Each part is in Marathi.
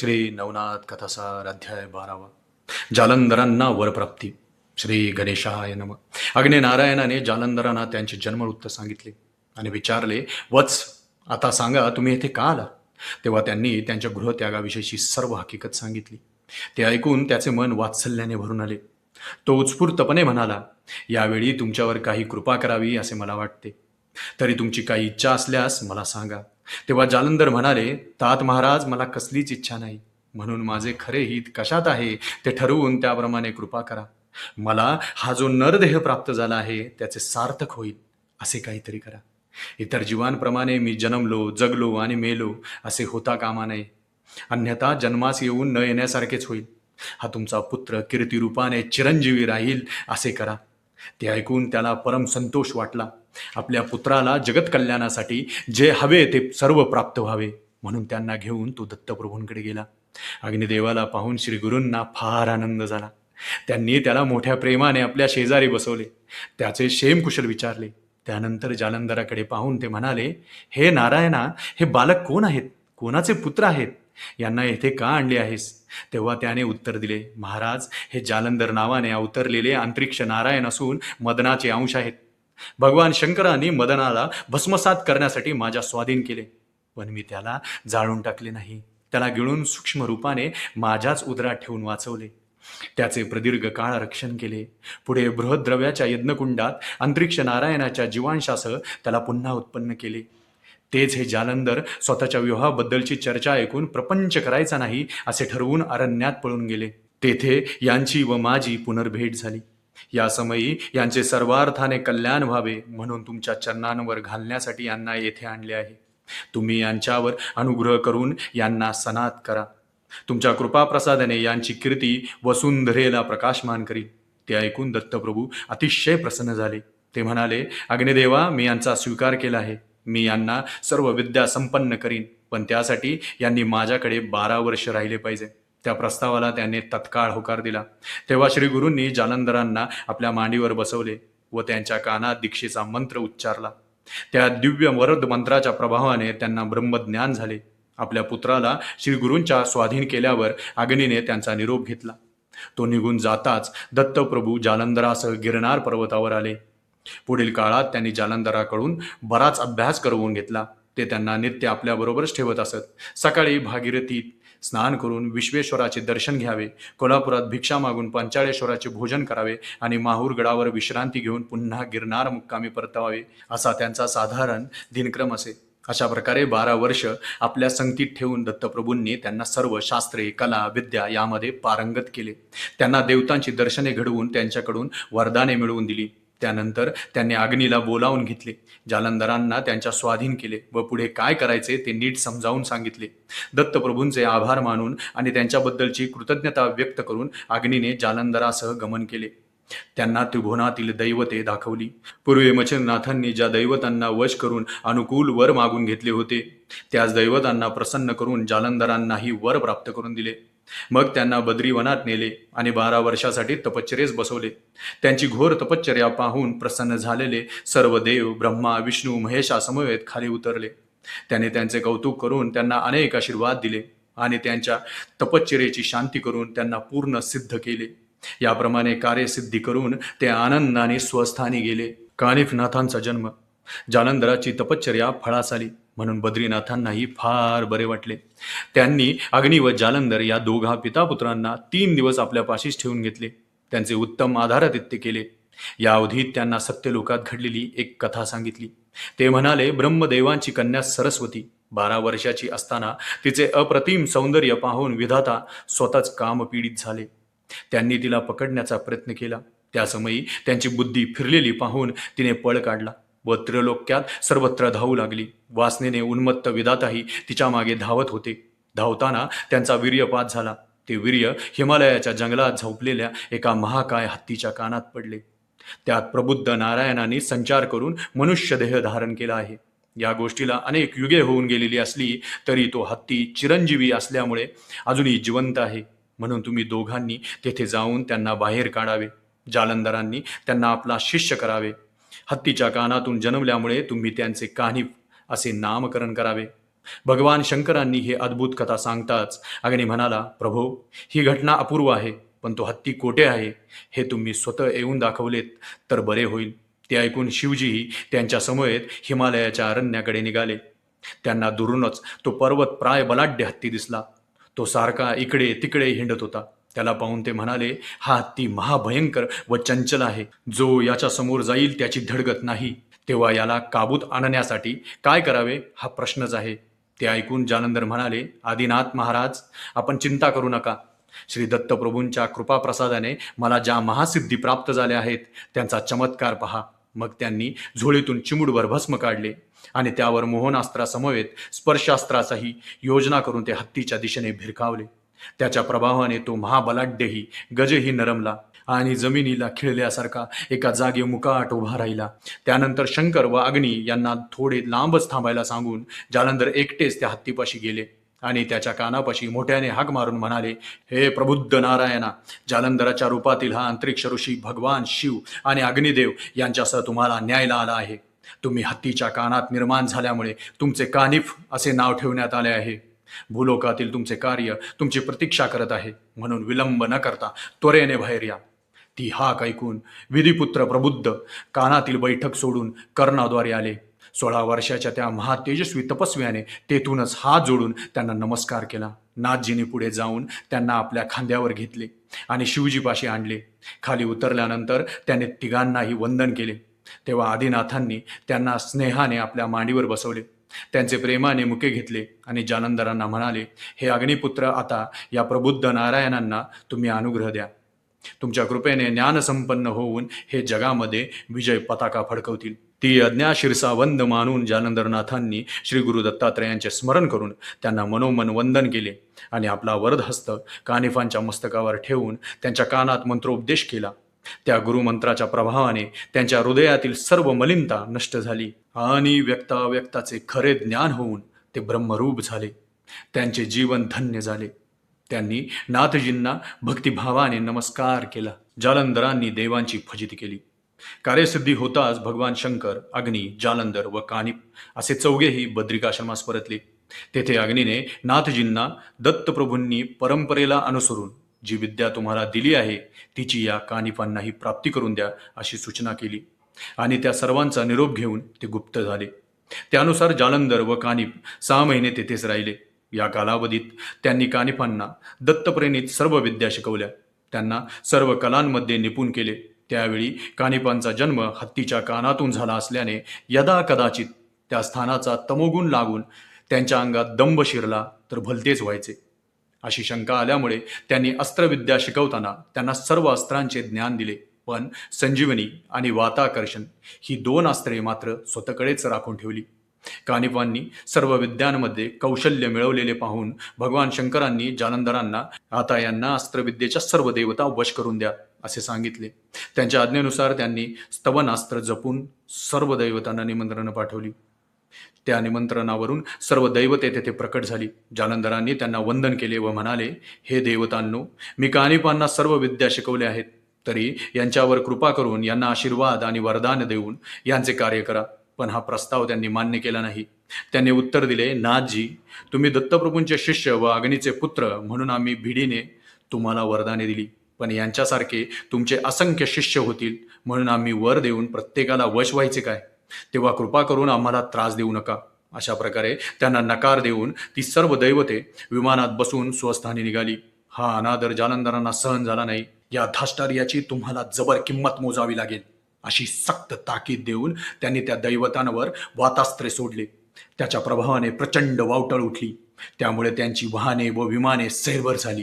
श्री नवनाथ कथासार अध्याय बारावा. जालंधरांना वरप्राप्ती. श्री गणेशाय नम. अग्निनारायणाने जालंधरांना त्यांचे जन्मवृत्त सांगितले आणि विचारले वत्स आता सांगा तुम्ही येथे का आला तेव्हा त्यांनी त्यांच्या गृहत्यागाविषयीची सर्व हकीकत सांगितली. ते ऐकून त्याचे मन वात्सल्याने भरून आले. तो उत्स्फूर्तपणे म्हणाला यावेळी तुमच्यावर काही कृपा करावी असे मला वाटते. तरी तुमची काही इच्छा असल्यास मला सांगा. तेव्हा जालंधर म्हणाले तात महाराज मला कसलीच इच्छा नाही. म्हणून माझे खरे हित कशात आहे ते ठरवून त्याप्रमाणे कृपा करा. मला हा जो नरदेह प्राप्त झाला आहे त्याचे सार्थक होईल असे काहीतरी करा. इतर जीवांप्रमाणे मी जन्मलो जगलो आणि मेलो असे होता कामा नये. अन्यथा जन्मास येऊन न येण्यासारखेच होईल. हा तुमचा पुत्र कीर्तिरूपाने चिरंजीवी राहील असे करा. ते ऐकून त्याला परम संतोष वाटला. आपल्या पुत्राला जगत कल्याणासाठी जे हवे ते सर्व प्राप्त व्हावे म्हणून त्यांना घेऊन तो दत्तप्रभूंकडे गेला. अग्निदेवाला पाहून श्री गुरूंना फार आनंद झाला. त्यांनी त्याला मोठ्या प्रेमाने आपल्या शेजारी बसवले. त्याचे शेमकुशल विचारले. त्यानंतर जालंधराकडे पाहून ते म्हणाले हे नारायणा हे बालक कोण आहेत? कोणाचे पुत्र आहेत? यांना येथे का आणले आहेस? तेव्हा त्याने उत्तर दिले महाराज हे जालंधर नावाने अवतरलेले अंतरिक्ष नारायण असून मदनाचे अंश आहेत. भगवान शंकरांनी मदनाला भस्मसात करण्यासाठी माझ्या स्वाधीन केले. पण मी त्याला जाळून टाकले नाही. त्याला गिळून सूक्ष्म रूपाने माझ्याच उदरात ठेवून वाचवले. त्याचे प्रदीर्घ काळ रक्षण केले. पुढे बृहद्रव्याच्या यज्ञकुंडात अंतरिक्ष नारायणाच्या जीवांशासह त्याला पुन्हा उत्पन्न केले. तेच हे जालंधर स्वतःच्या विवाहाबद्दलची चर्चा ऐकून प्रपंच करायचा नाही असे ठरवून अरण्यात पळून गेले. तेथे यांची व माझी पुनर्भेट झाली. या समयी यांचे सर्वार्थाने कल्याण व्हावे म्हणून तुमच्या चरणांवर घालण्यासाठी यांना येथे आणले आहे. तुम्ही यांच्यावर अनुग्रह करून यांना सनात करा. तुमच्या कृपाप्रसादाने यांची कीर्ती वसुंधरेला प्रकाशमान करी. ते ऐकून दत्तप्रभू अतिशय प्रसन्न झाले. ते म्हणाले अग्निदेवा मी यांचा स्वीकार केला आहे. मी यांना सर्व विद्या संपन्न करीन पण त्यासाठी यांनी माझ्याकडे बारा वर्ष राहिले पाहिजे. त्या प्रस्तावाला त्याने तत्काळ होकार दिला. तेव्हा श्री गुरूंनी जालंधरांना आपल्या मांडीवर बसवले व त्यांच्या कानात दीक्षेचा मंत्र उच्चारला. त्या दिव्य वरद मंत्राच्या प्रभावाने त्यांना ब्रह्मज्ञान झाले. आपल्या पुत्राला श्री गुरूंच्या स्वाधीन केल्यावर अग्नीने त्यांचा निरोप घेतला. तो निघून जाताच दत्तप्रभू जालंधरासह गिरनार पर्वतावर आले. पुढील काळात त्यांनी जालंधराकडून बराच अभ्यास करवून घेतला. ते त्यांना नित्य आपल्याबरोबरच ठेवत असत. सकाळी भागीरथी स्नान करून विश्वेश्वराचे दर्शन घ्यावे. कोल्हापुरात भिक्षा मागून पंचाळेश्वराचे भोजन करावे आणि माहूर गडावर विश्रांती घेऊन पुन्हा गिरनार मुक्कामी परतावे असा त्यांचा साधारण दिनक्रम असे. अशा प्रकारे बारा वर्ष आपल्या संगतीत ठेवून दत्तप्रभूंनी त्यांना सर्व शास्त्रे कला विद्या यामध्ये पारंगत केले. त्यांना देवतांची दर्शने घडवून त्यांच्याकडून वरदाने मिळवून दिली. त्यानंतर त्यांनी अग्नीला बोलावून घेतले. जालंधरांना त्यांच्या स्वाधीन केले व पुढे काय करायचे ते नीट समजावून सांगितले. दत्तप्रभूंचे आभार मानून आणि त्यांच्याबद्दलची कृतज्ञता व्यक्त करून अग्नीने जालंधरासह गमन केले. त्यांना त्रिभुवनातील दैवते दाखवली. पूर्वी मच्छिंद्रनाथांनी ज्या दैवतांना वश करून अनुकूल वर मागून घेतले होते त्याच दैवतांना प्रसन्न करून जालंधरांनाही वर प्राप्त करून दिले. मग त्यांना बद्रीवनात नेले आणि बारा वर्षासाठी तपश्चर्येस बसवले. त्यांची घोर तपश्चर्या पाहून प्रसन्न झालेले सर्व देव ब्रह्मा विष्णू महेशासमवेत खाली उतरले. त्याने त्यांचे कौतुक करून त्यांना अनेक आशीर्वाद दिले आणि त्यांच्या तपश्चर्येची शांती करून त्यांना पूर्ण सिद्ध केले. याप्रमाणे कार्यसिद्धी करून ते आनंदाने स्वस्थानी गेले. कानिफनाथांचा जन्म. जालंधराची तपश्चर्या फळास आली. म्हणून बद्रीनाथांनाही फार बरे वाटले. त्यांनी अग्नी व जालंधर या दोघा पितापुत्रांना तीन दिवस आपल्या पाशीच ठेवून घेतले. त्यांचे उत्तम आधारातिथ्य केले. या अवधीत त्यांना सत्यलोकात घडलेली एक कथा सांगितली. ते म्हणाले ब्रह्मदेवांची कन्या सरस्वती. बारा वर्षाची असताना तिचे अप्रतिम सौंदर्य पाहून विधाता स्वतःच कामपीडित झाले. त्यांनी तिला पकडण्याचा प्रयत्न केला. त्यासमयी त्यांची बुद्धी फिरलेली पाहून तिने पळ काढला. व त्रिलोक्यात सर्वत्र धावू लागली. वासनेने उन्मत्त विदाताही तिच्यामागे धावत होते. धावताना त्यांचा वीर्यपात झाला. ते वीर्य हिमालयाच्या जंगलात झोपलेल्या एका महाकाय हत्तीच्या कानात पडले. त्यात प्रबुद्ध नारायणाने संचार करून मनुष्य देह धारण केला आहे. या गोष्टीला अनेक युगे होऊन गेलेली असली तरी तो हत्ती चिरंजीवी असल्यामुळे अजूनही जिवंत आहे. म्हणून तुम्ही दोघांनी तेथे जाऊन त्यांना बाहेर काढावे. जालंधरांनी त्यांना आपला शिष्य करावे. हत्तीच्या कानातून जन्मल्यामुळे तुम्ही त्यांचे कानिफ असे नामकरण करावे. भगवान शंकरांनी हे अद्भुत कथा सांगताच अग्नी म्हणाला प्रभो ही घटना अपूर्व आहे पण तो हत्ती कोठे आहे हे तुम्ही स्वतः येऊन दाखवलेत तर बरे होईल. ते ऐकून शिवजीही त्यांच्या समवेत हिमालयाच्या अरण्याकडे निघाले. त्यांना दुरूनच तो पर्वत प्राय बलाढ्य हत्ती दिसला. तो सारखा इकडे तिकडे हिंडत होता. त्याला पाहून ते म्हणाले हा हत्ती महाभयंकर व चंचल आहे. जो याच्या समोर जाईल त्याची धडगत नाही. तेव्हा याला काबूत आणण्यासाठी काय करावे हा प्रश्नच आहे. ते ऐकून जालंधर म्हणाले आदिनाथ महाराज आपण चिंता करू नका. श्री दत्तप्रभूंच्या कृपाप्रसादाने मला ज्या महासिद्धी प्राप्त झाल्या आहेत त्यांचा चमत्कार पहा. मग त्यांनी झोळीतून चिमुडभर भस्म काढले आणि त्यावर मोहनास्त्रासमवेत स्पर्शास्त्राचाही योजना करून ते हत्तीच्या दिशेने भिरकावले. त्याच्या प्रभावाने तो महाबलाढ्यही गजही नरमला आणि जमिनीला खिळल्यासारखा एका जागी मुकाट उभा राहिला. त्यानंतर शंकर व अग्नी यांना थोडे लांबच थांबायला सांगून जालंधर एकटेच त्या हत्तीपाशी गेले आणि त्याच्या कानापाशी मोठ्याने हाक मारून म्हणाले हे प्रबुद्ध नारायणा जालंधराच्या रूपातील हा अंतरिक्ष ऋषी भगवान शिव आणि अग्निदेव यांच्यासह तुम्हाला न्यायला आला आहे. तुम्ही हत्तीच्या कानात निर्माण झाल्यामुळे तुमचे कानिफ असे नाव ठेवण्यात आले आहे. भूलोकातील तुमचे कार्य तुमची प्रतीक्षा करत आहे. म्हणून विलंब न करता त्वरेने बाहेर या. ती हाक ऐकून विधिपुत्र प्रबुद्ध कानातील बैठक सोडून कर्णाद्वारे आले. सोळा वर्षाच्या त्या महातेजस्वी तपस्व्याने तेथूनच हात जोडून त्यांना नमस्कार केला. नाथजीने पुढे जाऊन त्यांना आपल्या खांद्यावर घेतले आणि शिवजीपाशी आणले. खाली उतरल्यानंतर त्याने तिघांनाही वंदन केले. तेव्हा आदिनाथांनी त्यांना स्नेहाने आपल्या मांडीवर बसवले. त्यांचे प्रेमाने मुके घेतले आणि जालंधरांना म्हणाले हे अग्निपुत्र आता या प्रबुद्ध नारायणांना तुम्ही अनुग्रह द्या. तुमच्या कृपेने ज्ञानसंपन्न होऊन हे जगामध्ये विजय पताका फडकवतील. ती अज्ञाशिरसा वंद मानून जालंधरनाथांनी श्री गुरु दत्तात्रयांचे स्मरण करून त्यांना मनोमन वंदन केले आणि आपला वरदहस्त कानिफांच्या मस्तकावर ठेवून त्यांच्या कानात मंत्रोपदेश केला. त्या गुरुमंत्राच्या प्रभावाने त्यांच्या हृदयातील सर्व मलिनता नष्ट झाली आणि व्यक्ताव्यक्ताचे खरे ज्ञान होऊन ते ब्रह्मरूप झाले. त्यांचे जीवन धन्य झाले. त्यांनी नाथजींना भक्तिभावाने नमस्कार केला जालंधरांनी देवांची फजिती केली. कार्यसिद्धी होताच भगवान शंकर अग्नी जालंधर व कानिप असे चौघेही बद्रिकाश्रमास परतले. तेथे अग्नीने नाथजींना दत्तप्रभूंनी परंपरेला अनुसरून जी विद्या तुम्हाला दिली आहे तिची या कानिफांनाही प्राप्ती करून द्या अशी सूचना केली. आणि त्या सर्वांचा निरोप घेऊन ते गुप्त झाले. त्यानुसार जालंधर व कानिप सहा महिने तेथेच राहिले. या कालावधीत त्यांनी कानिफांना दत्तप्रेणीत सर्व विद्या शिकवल्या. त्यांना सर्व कलांमध्ये निपुण केले. त्यावेळी कानिपांचा जन्म हत्तीच्या कानातून झाला असल्याने यदा कदाचित त्या स्थानाचा तमोगुण लागून त्यांच्या अंगात दंभ शिरला तर भलतेच व्हायचे. अशी शंका आल्यामुळे त्यांनी अस्त्रविद्या शिकवताना त्यांना सर्व अस्त्रांचे ज्ञान दिले. पण संजीवनी आणि वाताकर्षण ही दोन अस्त्रे मात्र स्वतःकडेच राखून ठेवली. कानिपांनी सर्व विद्यांमध्ये कौशल्य मिळवलेले पाहून भगवान शंकरांनी जालंधरांना आता यांना अस्त्रविद्येच्या सर्व देवता वश करून द्या असे सांगितले. त्यांच्या आज्ञेनुसार त्यांनी स्तवनास्त्र जपून सर्व दैवतांना निमंत्रणं पाठवली. त्या निमंत्रणावरून सर्व दैवते तेथे प्रकट झाली. जालंधरांनी त्यांना वंदन केले व म्हणाले हे देवतांनो मी कानिपांना सर्व विद्या शिकवल्या आहेत. तरी यांच्यावर कृपा करून यांना आशीर्वाद आणि वरदान देऊन यांचे कार्य करा. पण हा प्रस्ताव त्यांनी मान्य केला नाही. त्यांनी उत्तर दिले नाथजी तुम्ही दत्तप्रभूंचे शिष्य व अग्नीचे पुत्र म्हणून आम्ही भिडीने तुम्हाला वरदाने दिली. पण यांच्यासारखे तुमचे असंख्य शिष्य होतील म्हणून आम्ही वर देऊन प्रत्येकाला वश व्हायचे काय? तेव्हा कृपा करून आम्हाला त्रास देऊ नका. अशा प्रकारे त्यांना नकार देऊन ती सर्व दैवते विमानात बसून स्वस्थानी निघाली. हा अनादर जालंधरांना सहन झाला नाही. या धाष्टार्याची तुम्हाला जबर किंमत मोजावी लागेल. अशी सक्त ताकीद देऊन त्यांनी त्या दैवतांवर वातास्त्रे सोडले. त्याच्या प्रभावाने प्रचंड वावटळ उठली. त्यामुळे त्यांची वाहने व विमाने सैरभर झाली.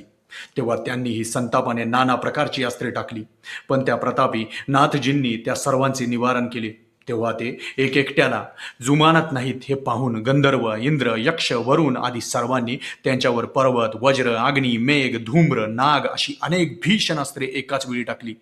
तेव्हा त्यांनीही संतापाने नाना प्रकारची अस्त्रे टाकली. पण त्या प्रतापी नाथजींनी त्या सर्वांचे निवारण केले. तेव्हा ते एक एकट्याला जुमानत नाहीत हे पाहून गंधर्व इंद्र यक्ष वरुण आदी सर्वांनी त्यांच्यावर पर्वत वज्र अग्नी मेघ धूम्र नाग अशी अनेक भीषण अस्त्रे एकाच वेळी टाकली.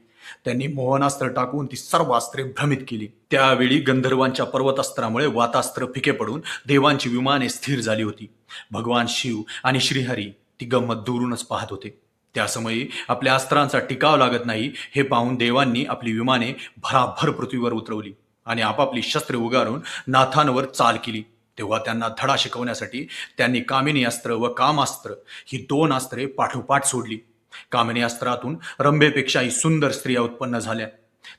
त्यांनी मोहनास्त्र टाकून ती सर्व अस्त्रे भ्रमित केली. त्यावेळी गंधर्वांच्या पर्वतास्त्रामुळे वातास्त्र फिके पडून देवांची विमाने स्थिर झाली होती. भगवान शिव आणि श्रीहरी ती गंमत दुरूनच पाहत होते. त्यासमयी आपल्या अस्त्रांचा टिकाव लागत नाही हे पाहून देवांनी आपली विमाने भराभर पृथ्वीवर उतरवली. आणि आपापली शस्त्रे उगारून नाथांवर चाल केली. तेव्हा त्यांना धडा शिकवण्यासाठी त्यांनी कामिनी अस्त्र व कामास्त्र ही दोन अस्त्रे पाठोपाठ सोडली. कामिनी अस्त्रातून रंभेपेक्षाही सुंदर स्त्रिया उत्पन्न झाल्या.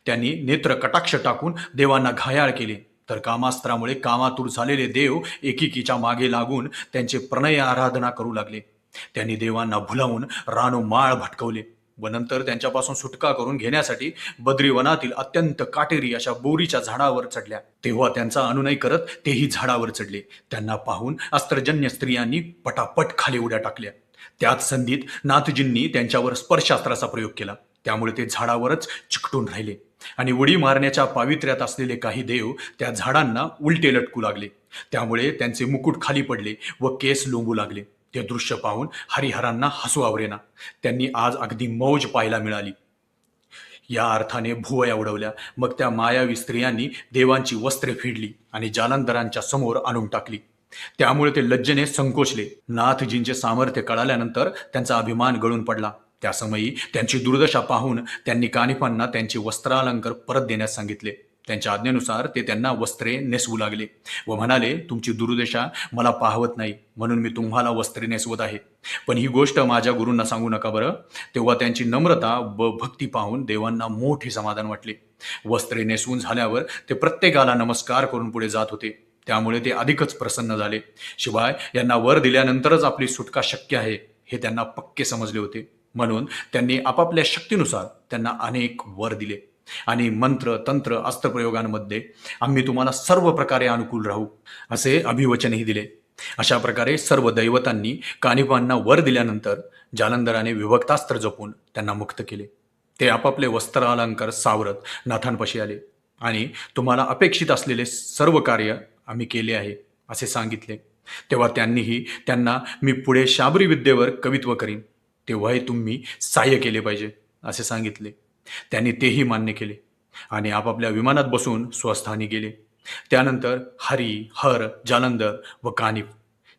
त्यांनी नेत्र कटाक्ष टाकून देवांना घायाळ केले. तर कामास्त्रामुळे कामातूर झालेले देव एकेकीच्या मागे लागून त्यांचे प्रणय आराधना करू लागले. त्यांनी देवांना भुलावून रानो माळ भटकवले. व नंतर त्यांच्यापासून सुटका करून घेण्यासाठी बद्रीवनातील अत्यंत काटेरी अशा बोरीच्या झाडावर चढल्या. तेव्हा त्यांचा अनुनय करत तेही झाडावर चढले. त्यांना पाहून अस्त्रजन्य स्त्रियांनी पटापट खाली उड्या टाकल्या. त्याच संधीत नाथजींनी त्यांच्यावर स्पर्शास्त्राचा प्रयोग केला. त्यामुळे ते झाडावरच चिकटून राहिले. आणि उडी मारण्याच्या पावित्र्यात असलेले काही देव त्या झाडांना उलटे लटकू लागले. त्यामुळे त्यांचे मुकुट खाली पडले व केस लोंबू लागले. ते दृश्य पाहून हरिहरांना हसू आवरेना. त्यांनी आज अगदी मौज पाहायला मिळाली. या अर्थाने भुवया उडवल्या. मग त्या मायावी स्त्रियांनी देवांची वस्त्रे फिडली आणि जालंधरांच्या समोर आणून टाकली. त्यामुळे ते लज्जेने संकोचले. नाथजींचे सामर्थ्य कळाल्यानंतर त्यांचा अभिमान गळून पडला. त्यासमयी त्यांची दुर्दशा पाहून त्यांनी कानिफांना त्यांचे वस्त्रालंकार परत देण्यास सांगितले. त्यांच्या आज्ञेनुसार ते त्यांना वस्त्रे नेसवू लागले व म्हणाले तुमची दुर्दशा मला पाहवत नाही म्हणून मी तुम्हाला वस्त्रे नेसवत आहे. पण ही गोष्ट माझ्या गुरूंना सांगू नका बरं. तेव्हा त्यांची नम्रता व भक्ती पाहून देवांना मोठे समाधान वाटले. वस्त्रे नेसवून झाल्यावर ते प्रत्येकाला नमस्कार करून पुढे जात होते. त्यामुळे ते अधिकच प्रसन्न झाले. शिवाय यांना वर दिल्यानंतरच आपली सुटका शक्य आहे हे त्यांना पक्के समजले होते. म्हणून त्यांनी आपापल्या शक्तीनुसार त्यांना अनेक वर दिले. आणि मंत्र तंत्र अस्त्रप्रयोगांमध्ये आम्ही तुम्हाला सर्व प्रकारे अनुकूल राहू असे अभिवचनही दिले. अशा प्रकारे सर्व दैवतांनी कानिपांना वर दिल्यानंतर जालंधराने विभक्तास्त्र जपून त्यांना मुक्त केले. ते आपापले वस्त्र अलंकार सावरत नाथांपाशी आले आणि तुम्हाला अपेक्षित असलेले सर्व कार्य आम्ही केले आहे असे सांगितले. तेव्हा त्यांनीही त्यांना मी पुढे शाबरी विद्येवर कवित्व करीन तेव्हाही तुम्ही सहाय्य केले पाहिजे असे सांगितले. त्यांनी तेही मान्य केले आणि आपापल्या विमानात बसून स्वस्थानी गेले. त्यानंतर हरी हर जालंधर व कानिफ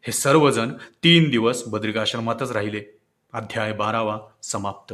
हे सर्वजण तीन दिवस बद्रिकाश्रमातच राहिले. अध्याय बारावा समाप्त.